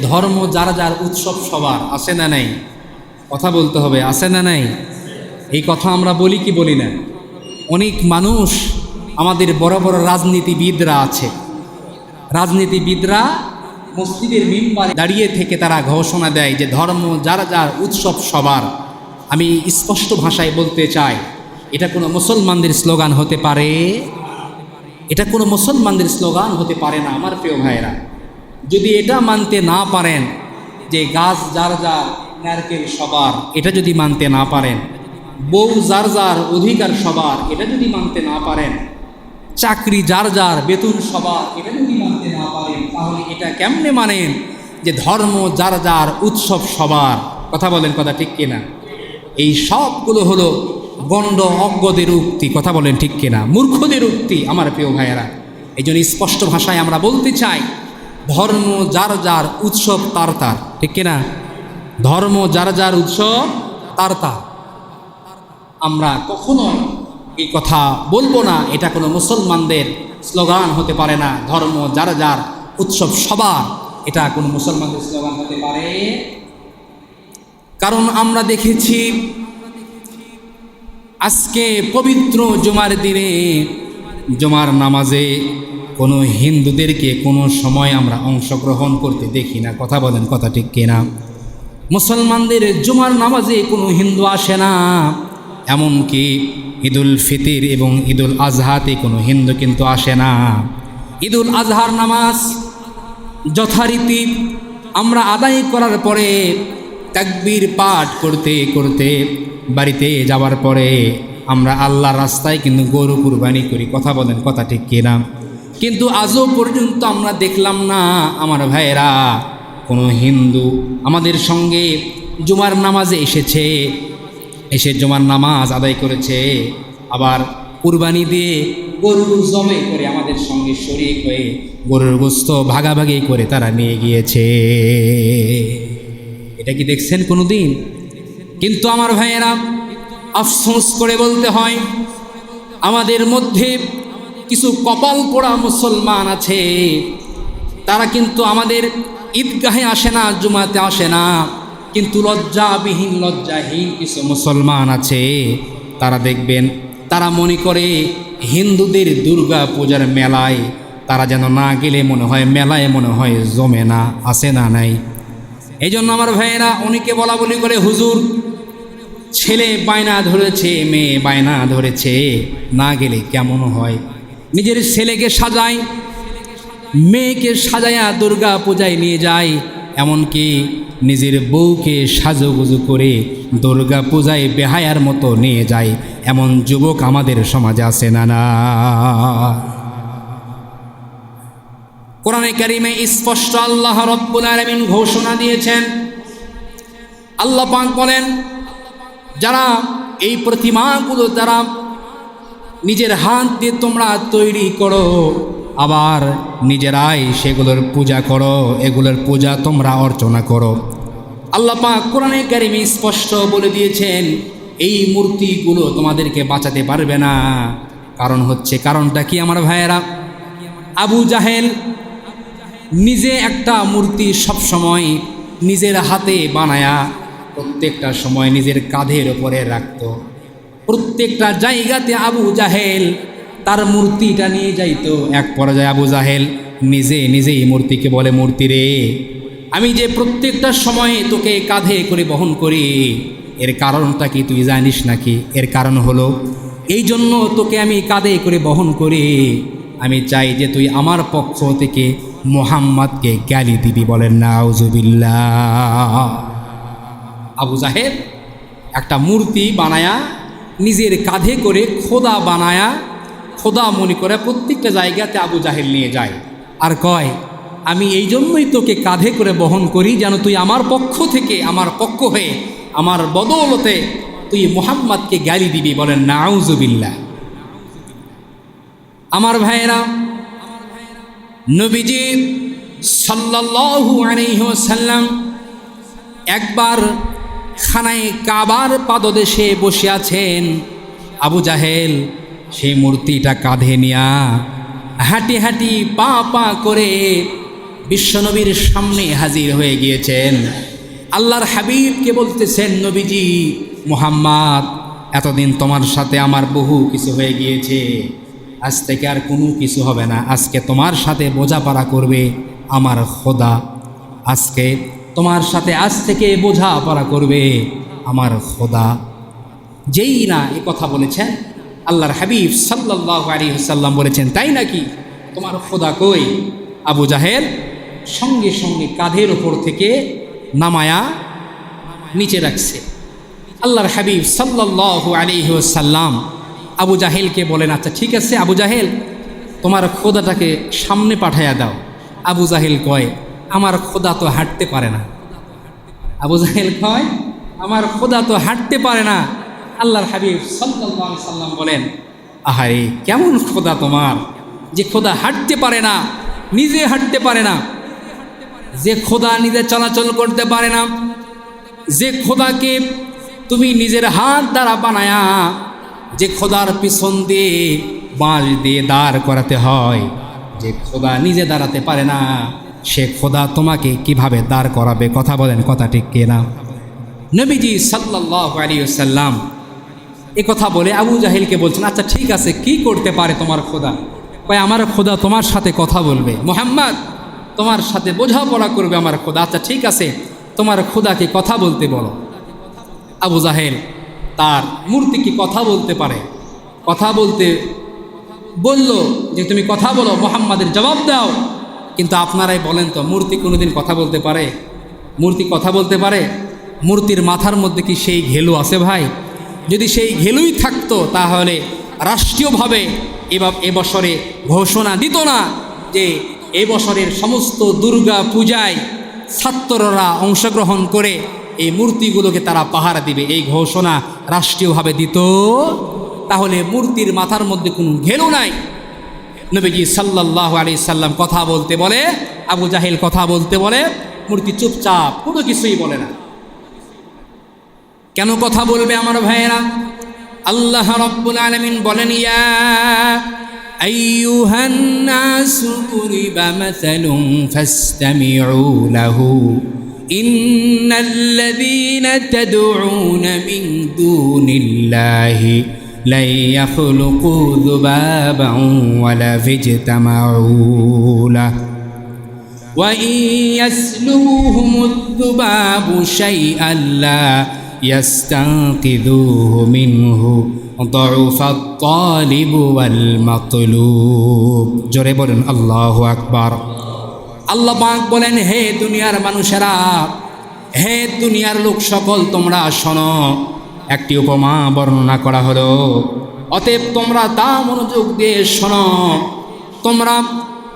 ধর্ম যার যার উৎসব সবার, আছে না নাই? কথা বলতে হবে, আছে না নাই? এই কথা আমরা বলি কি বলি না? অনেক মানুষ আমাদের বড় বড় রাজনীতিবিদরা আছে। রাজনীতিবিদরা মসজিদের মিম্বারে দাঁড়িয়ে থেকে তারা ঘোষণা দেয় যে ধর্ম যার যার উৎসব সবার। আমি স্পষ্ট ভাষায় বলতে চাই, এটা কোনো মুসলমানদের স্লোগান হতে পারে? এটা কোনো মুসলমানদের স্লোগান হতে পারে না, আমার প্রিয় ভাইয়েরা। যদি এটা মানতে না পারেন যে গাছ যার যার নারকেল সবার, এটা যদি মানতে না পারেন। বউ যার যার অধিকার সবার, এটা যদি মানতে না পারেন। চাকরি যার যার বেতন সবার, এটা যদি মানতে না পারেন, তাহলে এটা কেমনে মানেন যে ধর্ম যার যার উৎসব সবার? কথা বলেন কথা ঠিক কিনা? এই সবগুলো হলো গণ্ড অজ্ঞদের উক্তি, কথা বলেন ঠিক কিনা? মূর্খদের উক্তি, আমার প্রিয় ভাইয়েরা। এই জন্য স্পষ্ট ভাষায় আমরা বলতে চাই ধর্ম যার যার উৎসব তার তার। ঠিক কিনা? ধর্ম যার যার উৎসব তার তার। আমরা কখনো এই কথা বলব না, এটা কোনো মুসলমানদের স্লোগান হতে পারে না। ধর্ম যার যার উৎসব সবার, এটা কোনো মুসলমানদের স্লোগান হতে পারে। কারণ আমরা দেখেছি, আজকে পবিত্র জুমার দিনে জুমার নামাজে কোনো হিন্দুদেরকে কোনো সময় আমরা অংশগ্রহণ করতে দেখি না। কথা বলেন, কথা ঠিক কিনা মুসলমানদের জুমার নামাজে কোনো হিন্দু আসে না। এমনকি ঈদুল ফিতির এবং ঈদুল আজহাতে কোনো হিন্দু কিন্তু আসে না। ঈদুল আজহার নামাজ যথারীতি আমরা আদায় করার পরে তাকবীর পাঠ করতে করতে বাড়িতে যাওয়ার পরে আমরা আল্লাহ রাস্তায় কিন্তু গরু কুরবানি করি। কথা বলেন, কথা ঠিক কিনা কিন্তু আজও পর্যন্ত আমরা দেখলাম না, আমার ভাইয়েরা, কোনো হিন্দু আমাদের সঙ্গে জুমার নামাজে এসেছে। এসে জুমার নামাজ আদায় করেছে। আবার কুরবানি দিয়ে গরুর জমে করে আমাদের সঙ্গে শরিক হয়ে গরুর গোস্ত ভাগাভাগি করে তারা নিয়ে গিয়েছে। এটা কি দেখছেন কোনো দিন কিন্তু আমার ভাইয়েরা, আফসোস করে বলতে হয়, আমাদের মধ্যে কিছু কপাল পোড়া মুসলমান আছে, তারা কিন্তু আমাদের ঈদগাহে আসে না, জুমাতে আসে না, কিন্তু লজ্জাবিহীন, লজ্জাহীন কিছু মুসলমান আছে। তারা দেখবেন, তারা মনে করে হিন্দুদের দুর্গা পূজার মেলায় তারা যেন না গেলে মনে হয়, মেলায় মনে হয় জমে না, আসে না নাই। এই জন্য আমার ভাইয়েরা, অনেকে বলা বলি করে, হুজুর, ছেলে বায়না ধরেছে, মেয়ে বায়না ধরেছে, না গেলে কেমন হয়? নিজের ছেলেকে সাজায়, মেয়েকে সাজায়া দুর্গা পূজায় নিয়ে যায়, এমনকি নিজের বউকে সাজুগুজু করে দুর্গা পূজায় বেহায়ার মতো নিয়ে যায়, এমন যুবক আমাদের সমাজে আছে না না। কোরআনে কারিমে স্পষ্ট আল্লাহ রব্বুল ঘোষণা দিয়েছেন, আল্লাহ পাক বলেন, যারা এই প্রতিমাগুলো যারা নিজের হাত দিয়ে তোমরা তৈরি করো। আবার নিজেরাই সেগুলোর পূজা করো, এগুলোর পূজা তোমরা অর্চনা করো। আল্লাহ পাক কোরআনে কারিমে স্পষ্ট বলে দিয়েছেন, এই মূর্তিগুলো তোমাদেরকে বাঁচাতে পারবে না। কারণ হচ্ছে, কারণটা কি আমার ভাইয়েরা? আবু জাহেল নিজে একটা মূর্তি সব সময় নিজের হাতে বানায়া প্রত্যেকটা সময় নিজের কাঁধের ওপরে রাখত। প্রত্যেকটা জায়গাতে আবু জাহেল, তার মূর্তিটা নিয়ে যাইতো। এক পর্যায়ে আবু জাহেল নিজে নিজেই মূর্তিকে বলে, মূর্তি রে, আমি যে প্রত্যেকটা সময় তোকে কাঁধে করে বহন করি, এর কারণটা কি তুই জানিস নাকি? এর কারণ হলো, এই জন্য তোকে আমি কাঁধে করে বহন করি। আমি চাই যে তুই আমার পক্ষ থেকে মোহাম্মদকে গালি দিবি বলেন না আউজুবিল্লা আবু জাহেদ একটা মূর্তি বানায়া নিজের কাঁধে করে খোদা বানায়া, খোদা মনে করে প্রত্যেকটা জায়গাতে আবু জাহেল নিয়ে যায়। আর কয়, আমি এই জন্যই তোকে কাঁধে করে বহন করি যেন তুই আমার পক্ষ থেকে, আমার পক্ষ হয়ে, আমার বদৌলতে তুই মোহাম্মদকে গালি দিবি বলেন নাউজুবিল্লা আমার ভাইয়েরা, নবীজি সাল্লাল্লাহু আলাইহি ওয়াসাল্লাম একবার খানায় কাবার পাদদেশে বসে আছেন। আবু জাহেল সেই মূর্তিটা কাঁধে নিয়া হাঁটি হাঁটি পা পা করে বিশ্বনবীর সামনে হাজির হয়ে গিয়েছেন। আল্লাহর হাবিবকে বলতেছেন, নবীজি, মুহাম্মদ, এতদিন তোমার সাথে আমার বহু কিছু হয়ে গিয়েছে। আজ থেকে আর কোনো কিছু হবে না। আজকে তোমার সাথে বোঝাপড়া করবে আমার খোদা। আজকে তোমার সাথে আজ থেকে বোঝাপড়া করবে আমার খোদা। যেই না এ কথা বলেছেন, আল্লাহর হাবিব সাল্লাহ আলী সাল্লাম বলেছেন, তাই নাকি? তোমার খোদা কই? আবু জাহেল সঙ্গে সঙ্গে কাঁধের ওপর থেকে নামায়া নিচে রাখছে। আল্লাহর হাবিব সাল্লাহ আলী সাল্লাম আবু জাহেলকে বলেন আচ্ছা ঠিক আছে, আবু জাহেল, তোমার খোদাটাকে সামনে পাঠাইয়া দাও। আবু জাহেল কয় আমার খোদা তো হাঁটতে পারে না। আবু জাহেল কয়, আমার খোদা তো হাঁটতে পারে না। আল্লাহর হাবিব সাল্লাহ সাল্লাম বলেন, আহারে, কেমন খোদা তোমার? যে খোদা হাঁটতে পারে না, নিজে হাঁটতে পারে না। যে খোদা নিজে চলাচল করতে পারে না। যে খোদাকে তুমি নিজের হাত দ্বারা বানায়া, যে খোদার পিছন দিয়ে বাঁশ দিয়ে দাঁড় করাতে হয়, যে খোদা নিজে দাঁড়াতে পারে না। সে খোদা তোমাকে কীভাবে দাঁড় করাবে? কথা বলেন, কথা ঠিক কে না? নবীজি সাল্লাহ আলী সাল্লাম এ কথা বলে আবু জাহিলকে বলছেন আচ্ছা ঠিক আছে, কি করতে পারে তোমার খোদা? ভাই আমার খোদা তোমার সাথে কথা বলবে। মোহাম্মদ, তোমার সাথে বোঝাপড়া করবে আমার খোদা। আচ্ছা ঠিক আছে, তোমার খোদাকে কথা বলতে বলো। আবু জাহেল তার মূর্তি কি কথা বলতে পারে। কথা বলতে বলল যে, তুমি কথা বলো, মোহাম্মদের জবাব দাও। কিন্তু আপনারাই বলেন তো, মূর্তি কোনোদিন কথা বলতে পারে? মূর্তি কথা বলতে পারে? মূর্তির মাথার মধ্যে কি সেই ঘেলু আছে ভাই? যদি সেই ঘেলুই থাকতো তাহলে রাষ্ট্রীয়ভাবে এবছরে ঘোষণা দিত না যে এবছরের সমস্ত দুর্গা পূজায় ছাত্ররা অংশগ্রহণ করে এই মূর্তিগুলোকে তারা পাহারা দিবে। এই ঘোষণা রাষ্ট্রীয়ভাবে দিত। তাহলে মূর্তির মাথার মধ্যে কোনো ঘেলু নাই। নবীজি সাল্লাহ আলি সাল্লাম কথা বলতে বলে আবু জাহেল কথা বলতে বলে মূর্তি চুপচাপ কোনো কিছুই বলে না কেন কথা বলবে আমার ভাইয়েরা আল্লাহ রব্বুল আলমিন বলেন ইয়া أيها الناس ضرب مثل فاستمعوا له إن الذين تدعون من دون الله لن يخلقوا ذبابا ولا اجتمعوا له وإن يسلوهم الذباب شيئا لا يستنقذوه منه ضعف الطالب والمطلوب জোরে বলেন আল্লাহু আকবার আল্লাহ পাক বলেন হে দুনিয়ার মানুষেরা হে দুনিয়ার লোক সকল তোমরা শোনো একটি উপমা বর্ণনা করা হলো। অতএব তোমরা তা মনোযোগ দিয়ে শোনো। তোমরা,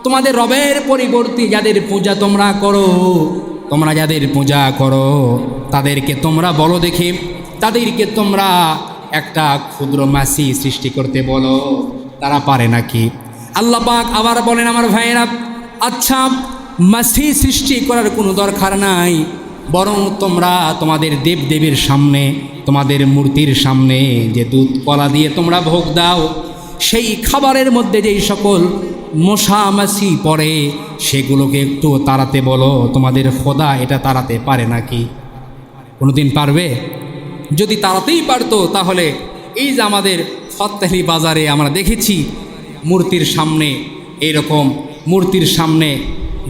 তোমাদের রবের পরিবর্তে যাদের পূজা তোমরা করো, তোমরা যাদের পূজা করো, তাদেরকে তোমরা বলো দেখি। তাদেরকে তোমরা একটা ক্ষুদ্র মাসি সৃষ্টি করতে বলো। তারা পারে নাকি? আল্লাহ পাক আবার বলেন, আমার ভাইয়েরা আচ্ছা মাসি সৃষ্টি করার কোনো দরকার নাই। বরং তোমরা তোমাদের দেব দেবীর সামনে তোমাদের মূর্তির সামনে যে দুধ কলা দিয়ে তোমরা ভোগ দাও, সেই খাবারের মধ্যে যেই সকল মশা মাছি পড়ে, সেগুলোকে একটু তাড়াতে বলো, তোমাদের খোদা এটা তাড়াতে পারে নাকি? কোনোদিন পারবে? যদি তাড়াতেই পারতো, তাহলে এই যে আমাদের ফত্তাহি বাজারে আমরা দেখেছি, মূর্তির সামনে, এরকম মূর্তির সামনে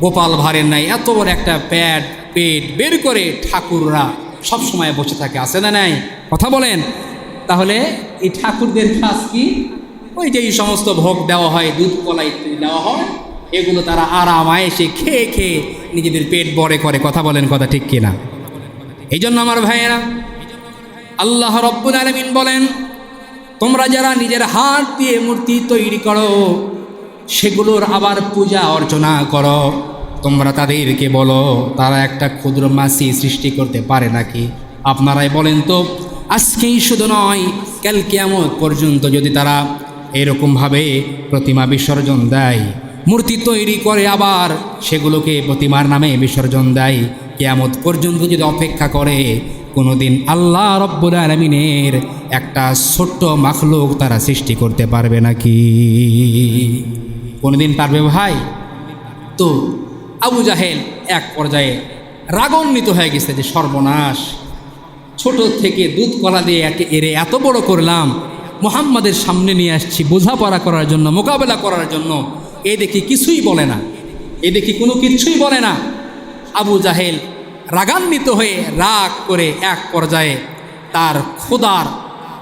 গোপাল ভাঁড়ের নাই এত বড় একটা প্যাড পেট বের করে ঠাকুররা সব সময় বসে থাকে, আছে না নাই? কথা বলেন। তাহলে এই ঠাকুরদের কাজ কি? ওই যে এই সমস্ত ভোগ দেওয়া হয়, দুধ কলা ইত্যাদি দেওয়া হয়, এগুলো তারা আরাম, আয়েসে খেয়ে খেয়ে নিজেদের পেট বড়ে করে। কথা বলেন কথা ঠিক কিনা? এই জন্য আমার ভাইয়েরা, আল্লাহ রব্বুল আলমিন বলেন, তোমরা যারা নিজের হাত দিয়ে মূর্তি তৈরি করো, সেগুলোর আবার পূজা অর্চনা করো। তোমরা তাদেরকে বলো, তারা একটা ক্ষুদ্র মাসি সৃষ্টি করতে পারে নাকি? আপনারাই বলেন তো, আজকেই শুধু নয়, কাল কেমন পর্যন্ত যদি তারা এরকমভাবে প্রতিমা বিসর্জন দেয়, মূর্তি তৈরি করে আবার সেগুলোকে প্রতিমার নামে বিসর্জন দেয়, কেয়ামত পর্যন্ত যদি অপেক্ষা করে, কোনোদিন আল্লাহ রব্বুল আলমিনের একটা ছোট্ট মাখলুক তারা সৃষ্টি করতে পারবে নাকি? কোনোদিন পারবে ভাই? তো আবু জাহেল এক পর্যায়ে রাগান্বিত হয়ে গেছে যে সর্বনাশ। ছোট থেকে দুধ কলা দিয়ে একে এরে এত বড় করলাম। মোহাম্মদের সামনে নিয়ে আসছি বোঝাপড়া করার জন্য, মোকাবেলা করার জন্য। এ দেখি কিছুই বলে না। এ দেখি কোনো কিছুই বলে না। আবু জাহেল রাগান্বিত হয়ে রাগ করে এক পর্যায়ে তার খোদার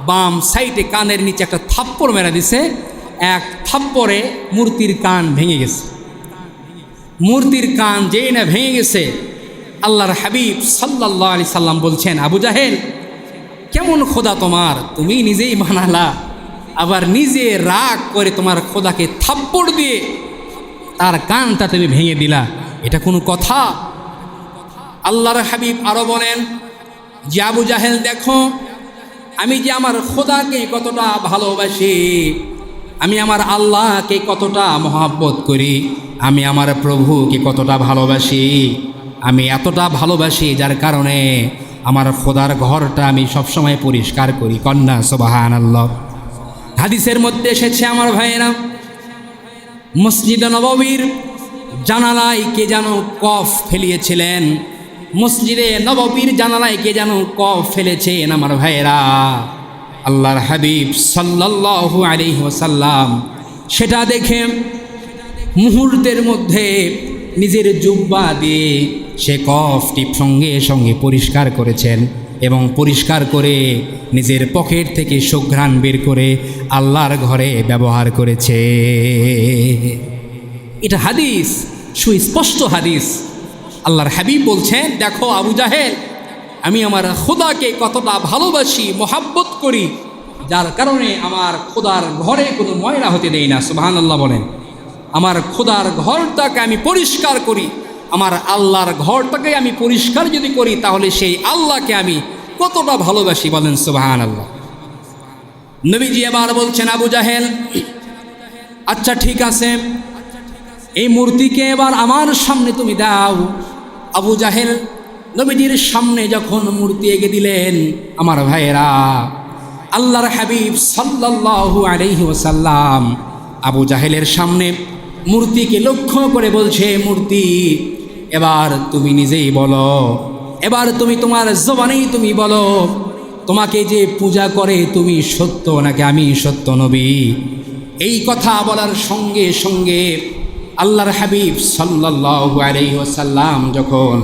বাম সাইডে কানের নিচে একটা থাপ্পড় মেরা দিছে। এক থাপ্পড়ে মূর্তির কান ভেঙে গেছে। মূর্তির কান যেই না ভেঙে গেছে, আল্লাহর হাবিব সাল্লাহ আলি সাল্লাম বলছেন, আবু জাহেল, কেমন খোদা তোমার? তুমি নিজেই বানালা, আবার নিজে রাগ করে তোমার খোদাকে থাপ্পড় দিয়ে তার কানটা তুমি ভেঙে দিলা। এটা কোনো কথা? আল্লাহর হাবিব আরও বলেন, যে আবু জাহেল, দেখো, আমি যে আমার খোদাকে কতটা ভালোবাসি আমি আমার আল্লাহকে কতটা মহাব্বত করি, আমি আমার প্রভুকে কতটা ভালোবাসি, আমি এতটা ভালোবাসি যার কারণে আমার খোদার ঘরটা আমি সবসময় পরিষ্কার করি। কন্যা সোবাহান আল্লাহ হাদিসের মধ্যে এসেছে আমার ভাইয়েরা, মসজিদ নববীর জানালায় কে যেন কফ ফেলিয়েছিলেন, মসজিদে নববীর জানালায় কে যেন কফ ফেলেছেন আমার ভাইয়েরা। আল্লাহর হাবিব সাল্লাল্লাহু আলাইহি ওয়াসাল্লাম, সেটা দেখে মুহূর্তের মধ্যে নিজের জুব্বা দিয়ে সে কফটি সঙ্গে সঙ্গে পরিষ্কার করেছেন এবং পরিষ্কার করে নিজের পকেট থেকে সুঘ্রাণ বের করে আল্লাহর ঘরে ব্যবহার করেছে। এটা হাদিস, সুস্পষ্ট হাদিস। আল্লাহর হাবিব বলছেন, দেখো আবু জাহেল আমি আমার খোদাকে কতটা ভালোবাসি, মোহাব্বত করি, যার কারণে আমার খোদার ঘরে কোনো ময়লা হতে দেই না সুবাহান আল্লাহ বলেন। আমার খোদার ঘরটাকে আমি পরিষ্কার করি, আমার আল্লাহর ঘরটাকে আমি পরিষ্কার যদি করি, তাহলে সেই আল্লাহকে আমি কতটা ভালোবাসি বলেন সুবাহান আল্লাহ নবীজি আবার বলছেন, আবু জাহেল আচ্ছা ঠিক আছে, এই মূর্তিকে এবার আমার সামনে তুমি দাও। আবু জাহেল নবীজির সামনে যখন মূর্তি এগে দিলেন, আমার ভাইয়েরা, আল্লাহর হাবিব সাল্লাল্লাহু আলাইহি ওসাল্লাম আবু জাহেলের সামনে মূর্তিকে লক্ষ্য করে বলছে, মূর্তি, এবার তুমি নিজেই বলো, এবার তুমি তোমার জবানেই তুমি বলো, তোমাকে যে পূজা করে তুমি সত্য নাকি আমি সত্য নবী? এই কথা বলার সঙ্গে সঙ্গে আল্লাহর হাবিব সাল্লাল্লাহু আলাইহি ওয়াসাল্লাম যখন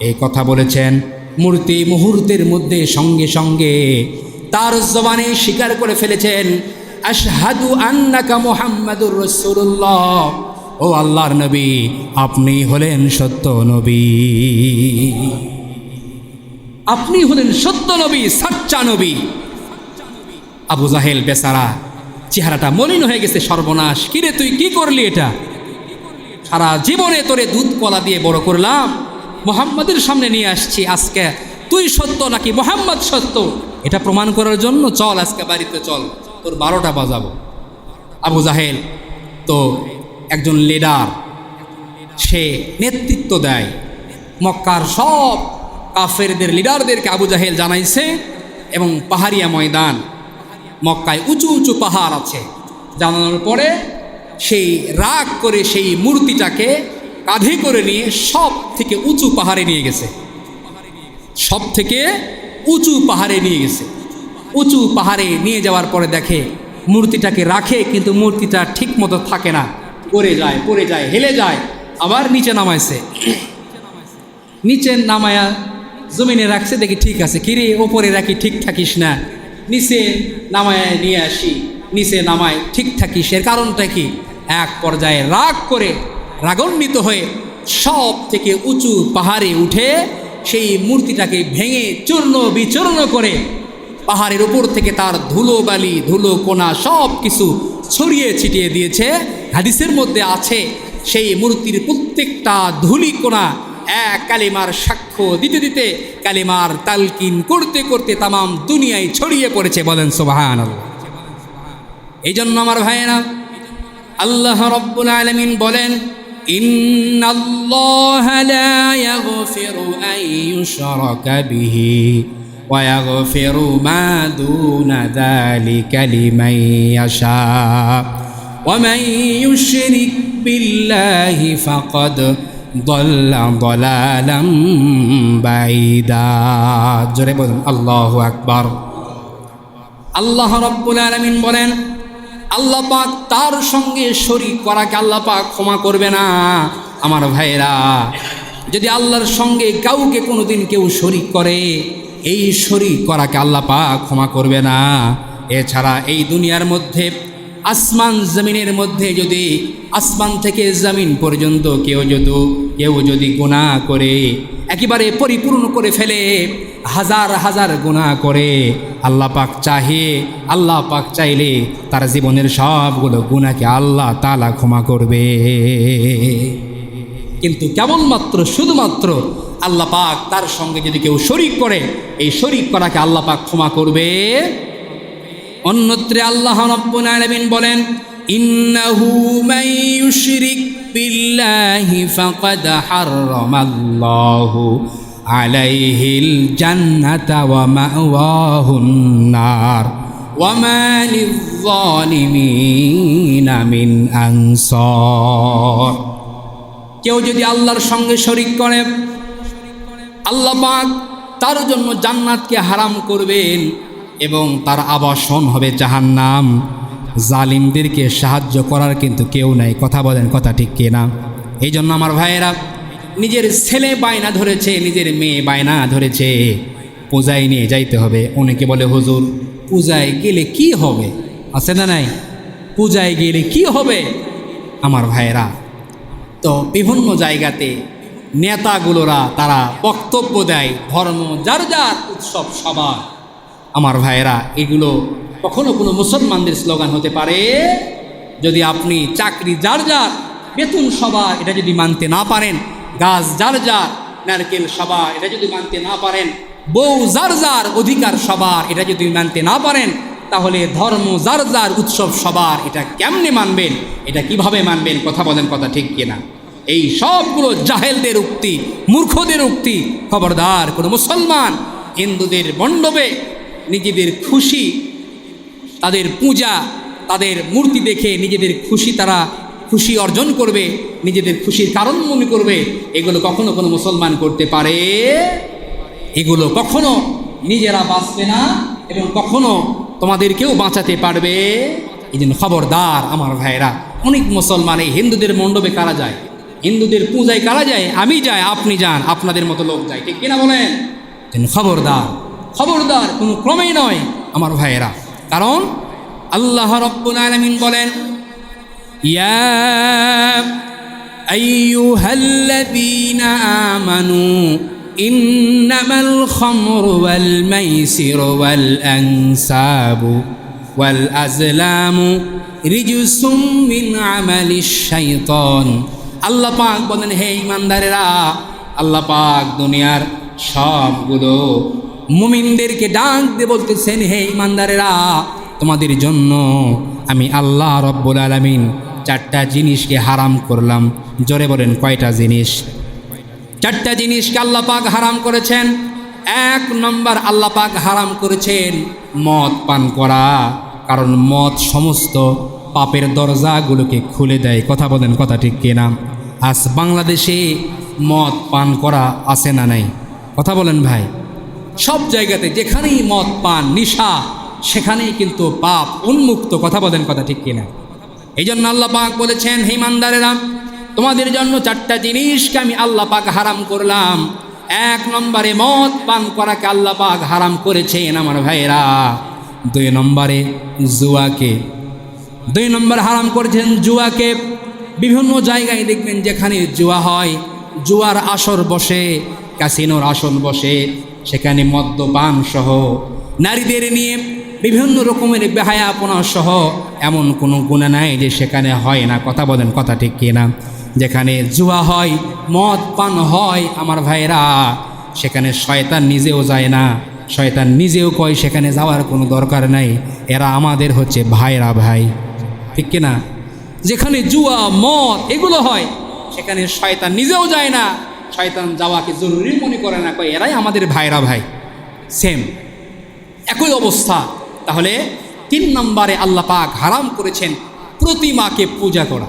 এই কথা বলেছেন মূর্তি মুহূর্তের মধ্যে সঙ্গে সঙ্গে তার জবানে স্বীকার করে ফেলেছেন, আশহাদু আন্নাকা মুহাম্মাদুর রাসূলুল্লাহ। ও আল্লাহর নবী, আপনি হলেন সত্য নবী। আপনি হলেন সত্য নবী, সাচ্চা নবী। আবু জাহেল বেচারা, চেহারাটা মলিন হয়ে গেছে সর্বনাশ। কিরে তুই কি করলি এটা? সারা জীবনে তোরে দুধ কলা দিয়ে বড় করলাম। মোহাম্মদের সামনে নিয়ে আসছি আজকে। তুই সত্য নাকি মোহাম্মদ সত্য? এটা প্রমাণ করার জন্য চল আজকে বাড়িতে চল। তোর বারোটা বাজাবো। আবু জাহেল তো একজন লিডার সে নেতৃত্ব দেয়। মক্কার সব কাফেরদের লিডারদেরকে আবু জাহেল জানাইছে এবং পাহাড়িয়া ময়দান, মক্কায় উঁচু উঁচু পাহাড় আছে। জানানোর পরে সেই রাগ করে সেই মূর্তিটাকে কাঁধে করে নিয়ে সব থেকে উঁচু পাহাড়ে নিয়ে গেছে। সব থেকে উঁচু পাহাড়ে নিয়ে গেছে। উঁচু পাহাড়ে নিয়ে যাওয়ার পরে দেখে মূর্তিটাকে রাখে, কিন্তু মূর্তিটা ঠিক মতো থাকে না। পড়ে যায় পড়ে যায়, হেলে যায়, আবার নিচে নামাইছে। নিচে নামায়া জমিনে রাখছে, দেখি ঠিক আছে, কিরে ওপরে রাখি, ঠিক থাকিস না। নিচে নামায় নিয়ে আসি, নিচে নামায়, ঠিক থাকিস। এর কারণটা কি? এক পর্যায়ে রাগ করে রাগান্বিত হয়ে সব থেকে উঁচু পাহাড়ে উঠে সেই মূর্তিটাকে ভেঙে চূর্ণ বিচূর্ণ করে পাহাড়ের উপর থেকে তার ধুলো বালি, ধুলো কোনা সব কিছু ছড়িয়ে ছিটিয়ে দিয়েছে। হাদিসের মধ্যে আছে, সেই মূর্তির প্রত্যেকটা ধুলি কোনা এক কালিমার সাক্ষ্য দিতে দিতে কালিমার তালকিন করতে করতে তামাম দুনিয়ায় ছড়িয়ে পড়েছে বলেন সোবাহান এই জন্য আমার ভাইয়েরা, আল্লাহ রব্বুল আলমিন বলেন إن الله لا يغفر أن يشرك به ويغفر ما دون ذلك لمن يشاء ومن يشرك بالله فقد ضل ضلالا بعيدا জোরে বলুন আল্লাহ আকবার আল্লাহ রব্বুল আলমিন বলেন আল্লাহ পাক তার সঙ্গে শরিক করাকে আল্লাহ পাক ক্ষমা করবে না, আমার ভাইরা যদি আল্লাহর সঙ্গে কাউকে কোনোদিন কেউ শরিক করে, এই শরিক করাকে আল্লাহ পাক ক্ষমা করবে না। এছাড়া এই দুনিয়ার মধ্যে আসমান জমিনের মধ্যে যদি, আসমান থেকে জমিন পর্যন্ত কেউ যদি কেউ যদি গুণা করে, একেবারে পরিপূর্ণ করে ফেলে, হাজার হাজার গুণা করে, আল্লাহ পাক চাহে, আল্লাহ পাক চাইলে তার জীবনের সবগুলো গুণাকে আল্লাহ তালা ক্ষমা করবে। কিন্তু কেবলমাত্র, শুধুমাত্র আল্লাহ পাক তার সঙ্গে যদি কেউ শরিক করে, এই শরিক করাকে আল্লাহ পাক ক্ষমা করবে। অন্যত্রে আল্লাহ রব্বুল বলেন, ইন্নাহু আলাইহিল জান্নাতা ওয়া কেউ যদি আল্লাহর সঙ্গে শরিক করে, আল্লাহ তার জন্য জান্নাতকে হারাম করবেন। এবং তার আবাসন হবে জাহান নাম জালিমদেরকে সাহায্য করার কিন্তু কেউ নাই। কথা বলেন, কথা ঠিক কে না? এই জন্য আমার ভাইয়েরা, নিজের ছেলে বায়না ধরেছে, নিজের মেয়ে বায়না ধরেছে। পূজায় নিয়ে যাইতে হবে। অনেকে বলে, হুজুর, পূজায় গেলে কি হবে? আছে না নাই? পূজায় গেলে কি হবে? আমার ভাইয়েরা, তো বিভিন্ন জায়গাতে নেতাগুলোরা তারা বক্তব্য দেয়, ধর্ম যার যার, উৎসব সবার। আমার ভাইয়েরা, এগুলো কখনো কোনো মুসলমানদের স্লোগান হতে পারে, যদি আপনি চাকরি যার যার, বেতন সবার, এটা যদি মানতে না পারেন, গাছ যার যার, নারকেল সবার, এটা যদি মানতে না পারেন, বউ যার যার, অধিকার সবার, এটা যদি মানতে না পারেন, তাহলে ধর্ম যার যার, উৎসব সবার, এটা কেমনে মানবেন, এটা কীভাবে মানবেন, কথা বলেন কথা ঠিক কিনা। এই সবগুলো জাহেলদের উক্তি, মূর্খদের উক্তি, খবরদার কোনো মুসলমান হিন্দুদের মণ্ডপে নিজেদের খুশি, তাদের পূজা, তাদের মূর্তি দেখে নিজেদের খুশি তারা খুশি অর্জন করবে, নিজেদের খুশির কারণ মনে করবে। এগুলো কখনো কোনো মুসলমান করতে পারে। এগুলো কখনো নিজেরা বাঁচবে না এবং কখনো তোমাদেরকেও বাঁচাতে পারবে। এই জন্য খবরদার আমার ভাইরা অনেক মুসলমান এই হিন্দুদের মণ্ডপে কারা যায়? হিন্দুদের পূজায় কারা যায়? আমি যাই, আপনি যান, আপনাদের মতো লোক যায়। ঠিক কিনা বলেন? খবরদার খবরদার কোনো ক্রমেই নয় আমার ভাইয়েরা কারণ আল্লাহ রব্বুল আলমিন বলেন ইয়া أيها الذين آمنوا إنما الخمر والميسر والأنساب والأزلام رجس من عمل الشيطان আল্লাহ পাক বলেন হে ইমানদারেরা আল্লাহ পাক দুনিয়ার সবগুলো মুমিনদেরকে ডাক দিয়ে বলতেছেন, হে ইমানদারেরা, তোমাদের জন্য আমি আল্লাহ রব্বুল আলমিন চারটা জিনিসকে হারাম করলাম। জোরে বলেন, কয়টা জিনিস? চারটা জিনিসকে আল্লাহ পাক হারাম করেছেন। এক নম্বর, আল্লাহ পাক হারাম করেছেন মদ পান করা, কারণ মদ সমস্ত পাপের দরজাগুলোকে খুলে দেয়। কথা বলেন, কথা ঠিক কিনা? আজ বাংলাদেশে মদ পান করা আছে না নাই? কথা বলেন ভাই। সব জায়গাতে যেখানেই মদ, পান, নিশা, সেখানেই কিন্তু পাপ উন্মুক্ত, কথা বলেন কথা ঠিক কিনা। এই জন্য আল্লাহ পাক বলেছেন হিমানদারেরা তোমাদের জন্য চারটা জিনিসকে আমি আল্লাহ পাক হারাম করলাম। এক নম্বরে মদ, পান করাকে আল্লাহ পাক হারাম করেছেন আমার ভাইয়েরা। দুই নম্বরে জুয়াকে। দুই নম্বর হারাম করেছেন জুয়াকে। বিভিন্ন জায়গায় দেখবেন যেখানে জুয়া হয়, জুয়ার আসর বসে, ক্যাসিনোর আসন বসে সেখানে মদ্যপান সহ নারীদের নিয়ে বিভিন্ন রকমের বেহায়াপনা সহ এমন কোনো গুণা নাই যে সেখানে হয় না। কথা বলেন, কথা ঠিক কিনা যেখানে জুয়া হয় মদ পান হয় আমার ভাইরা সেখানে শয়তান নিজেও যায় না। শয়তান নিজেও কয় সেখানে যাওয়ার কোনো দরকার নাই। এরা আমাদের হচ্ছে ভাইরা ভাই। ঠিক কিনা যেখানে জুয়া, মদ এগুলো হয়, সেখানে শয়তান নিজেও যায় না। শয়তান যাওয়াকে জরুরি মনে করে না, কয় এরাই আমাদের ভাইরা ভাই। সেম একই অবস্থা। তাহলে তিন নম্বরে আল্লাহ পাক হারাম করেছেন প্রতিমাকে পূজা করা।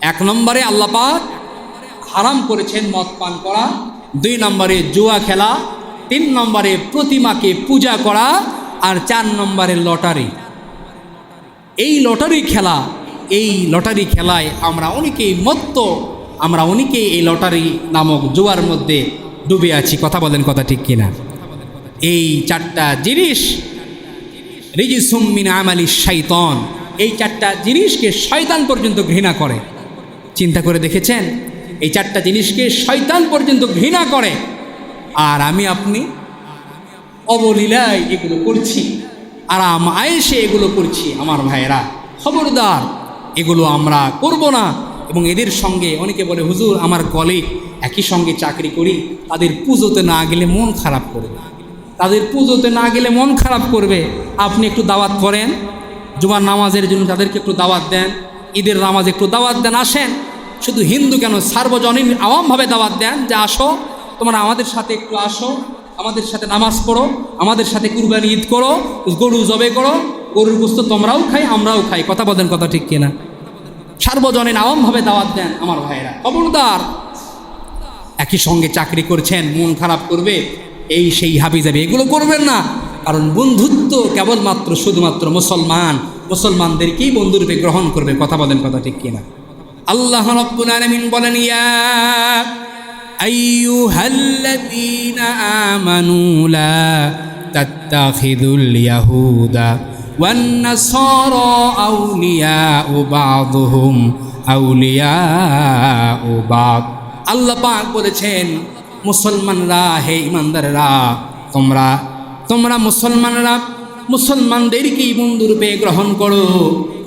এক নম্বরে আল্লাহ পাক হারাম করেছেন মদ পান করা। দুই নম্বরে জুয়া খেলা। তিন নম্বরে প্রতিমাকে পূজা করা। আর চার নম্বরে লটারি। এই লটারি খেলা, এই লটারি খেলায় আমরা অনেকেই মত্ত আমরা অনেকেই এই লটারি নামক জুয়ার মধ্যে ডুবে আছি, কথা বলেন কথা ঠিক কিনা? এই চারটা জিনিস রিজিসুম্মিন আমালি শাইতন, এই চারটা জিনিসকে শয়তান পর্যন্ত ঘৃণা করে। চিন্তা করে দেখেছেন? এই চারটা জিনিসকে শয়তান পর্যন্ত ঘৃণা করে। আর আমি আপনি অবলীলায় এগুলো করছি। আরাম আয়েসে এগুলো করছি, আমার ভাইয়েরা। খবরদার, এগুলো আমরা করব না। এবং এদের সঙ্গে অনেকে বলে, হুজুর, আমার কলিগ একই সঙ্গে চাকরি করি, তাদের পুজোতে না গেলে মন খারাপ করবে। তাদের পুজোতে না গেলে মন খারাপ করবে। আপনি একটু দাওয়াত করেন, জুমার নামাজের জন্য তাদেরকে একটু দাওয়াত দেন, ঈদের নামাজ একটু দাওয়াত দেন, আসেন। শুধু হিন্দু কেন, সার্বজনীন আওয়ামভাবে দাওয়াত দেন, যে আসো, তোমরা আমাদের সাথে একটু আসো, আমাদের সাথে নামাজ পড়ো, আমাদের সাথে কুরবানি ঈদ করো, গরু জবে করো, গরুর গোস্ত তোমরাও খাই, আমরাও খাই। কথা বলেন কথা ঠিক কিনা? সার্বজনীন আওয়ামভাবে দাওয়াত দেন আমার ভাইয়েরা। খবরদার, একই সঙ্গে চাকরি করছেন, মন খারাপ করবে, এই সেই হাবি যাবে এগুলো করবেন না। কারণ বন্ধুত্ব কেবলমাত্র, শুধুমাত্র মুসলমান, মুসলমানদেরকেই বন্ধুরূপে গ্রহণ করবে, কথা বলেন কথা ঠিক কিনা। আল্লাহ বলেন, ইয়া তাত্তাখিযুল ইয়াহুদা ওয়ান নাসারা আউলিয়াউ বাযুহুম আউলিয়াউ বাদ আল্লাহ পাক বলেছেন, মুসলমানরা হে ইমানদাররা, তোমরা তোমরা মুসলমানরা, মুসলমানদেরকেই বন্ধুরূপে গ্রহণ করো।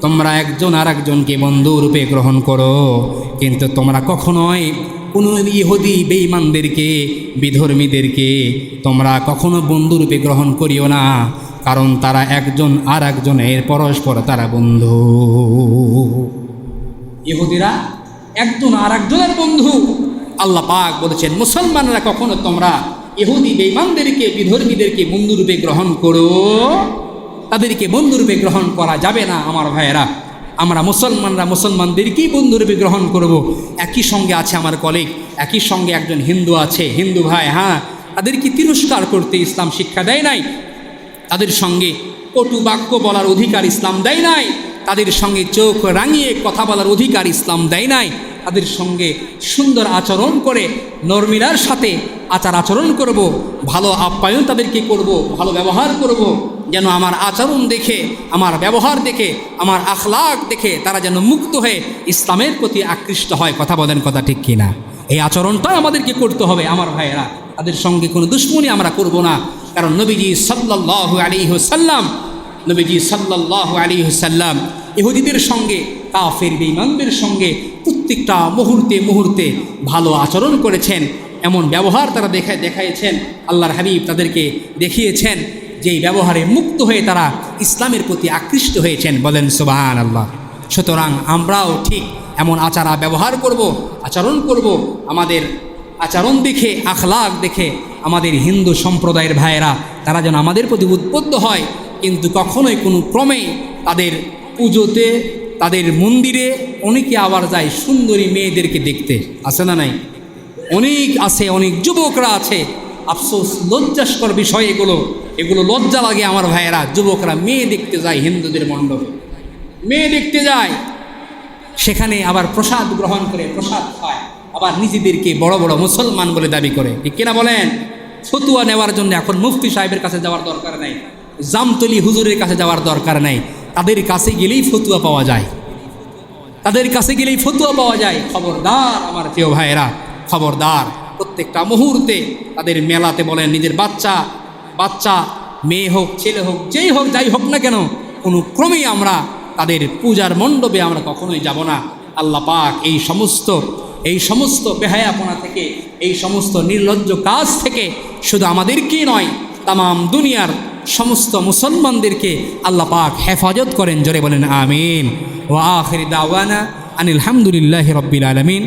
তোমরা একজন আর একজনকে বন্ধুরূপে গ্রহণ করো। কিন্তু তোমরা কখনোই কোনো ইহুদি বেঈমানদেরকে, বিধর্মীদেরকে তোমরা কখনো বন্ধুরূপে গ্রহণ করিও না, কারণ তারা একজন আর একজনের পরস্পর তারা বন্ধু। ইহুদিরা একজন আর একজনের বন্ধু। আল্লাহ পাক বলেছেন, মুসলমানরা কখনো তোমরা ইহুদি বেঈমানদেরকে, বিধর্মীদেরকে বন্ধুরূপে গ্রহণ করো, তাদেরকে বন্ধুরূপে গ্রহণ করা যাবে না, আমার ভাইয়েরা। আমরা মুসলমানরা মুসলমানদেরকেই বন্ধুরূপে গ্রহণ করব? একই সঙ্গে আছে আমার কলিগ একই সঙ্গে একজন হিন্দু আছে, হিন্দু ভাই হ্যাঁ? তাদেরকে তিরস্কার করতে ইসলাম শিক্ষা দেয় নাই? তাদের সঙ্গে কটু বাক্য বলার অধিকার ইসলাম দেয় নাই? তাদের সঙ্গে চোখ রাঙিয়ে কথা বলার অধিকার ইসলাম দেয় নাই? তাদের সঙ্গে সুন্দর আচরণ করে নর্মিলার সাথে আচার আচরণ করব? ভালো আপ্যায়ন তাদেরকে করব, ভালো ব্যবহার করব? যেন আমার আচরণ দেখে, আমার ব্যবহার দেখে, আমার আখলাক দেখে তারা যেন মুক্ত হয়ে ইসলামের প্রতি আকৃষ্ট হয়। কথা বলেন কথা ঠিক কিনা? এই আচরণটা আমাদেরকে করতে হবে আমার ভাইয়েরা। তাদের সঙ্গে কোনো দুশ্মনী আমরা করব না। কারণ নবীজি সাল্লাহ আলী সাল্লাম নবীজি সাল্লাহ আলী সাল্লাম ইহুদিদের সঙ্গে, কাফের বেঈমানদের সঙ্গে প্রত্যেকটা মুহূর্তে মুহূর্তে ভালো আচরণ করেছেন। এমন ব্যবহার তারা দেখায় দেখাইছেন। আল্লাহর হাবিব তাদেরকে দেখিয়েছেন। যেই ব্যবহারে মুক্ত হয়ে তারা ইসলামের প্রতি আকৃষ্ট হয়েছেন বলেন সুবাহান আল্লাহ সুতরাং আমরাও ঠিক এমন আচারা ব্যবহার করব, আচরণ করব, আমাদের আচরণ দেখে, আখলাক দেখে আমাদের হিন্দু সম্প্রদায়ের ভাইয়েরা, তারা যেন আমাদের প্রতি উদ্বুদ্ধ হয়। কিন্তু কখনোই কোনো ক্রমে তাদের পুজোতে, তাদের মন্দিরে অনেকে আবার যায় সুন্দরী মেয়েদেরকে দেখতে। আছে না নাই? অনেক আছে, অনেক যুবকরা আছে আফসোস, লজ্জাস্কর বিষয় এগুলো। এগুলো লজ্জা লাগে আমার ভাইয়েরা, যুবকরা, মেয়ে দেখতে যায় হিন্দুদের মণ্ডপে। মেয়ে দেখতে যায়, সেখানে আবার প্রসাদ গ্রহণ করে, প্রসাদ খায়। আবার নিজেদেরকে বড় বড় মুসলমান বলে দাবি করে। ঠিক কিনা বলেন? ফতুয়া নেওয়ার জন্য এখন মুফতি সাহেবের কাছে যাওয়ার দরকার নাই। জামতলি হুজুরের কাছে যাওয়ার দরকার নাই। তাদের কাছে গেলেই ফতুয়া পাওয়া যায়। তাদের কাছে গেলেই ফতুয়া পাওয়া যায়। খবরদার আমার প্রিয় ভাইয়েরা, খবরদার। প্রত্যেকটা মুহূর্তে তাদের মেলাতে বলেন, নিজের বাচ্চা বাচ্চা, মেয়ে হোক, ছেলে হোক, যেই হোক, যাই হোক না কেন, কোনো ক্রমেই আমরা তাদের পূজার মণ্ডপে আমরা কখনোই যাব না। আল্লাহ পাক এই সমস্ত এই সমস্ত বেহায়াপনা থেকে, এই সমস্ত নির্লজ্জ কাজ থেকে শুধু আমাদেরকেই নয় তাম দুনিয়ার সমস্ত মুসলমানদেরকে আল্লাহ পাক হেফাজত করেন। জোরে বলেন, আমিন। ও আখির দাওয়ানা আনিল হামদুলিল্লাহ রব্বিল আলমিন।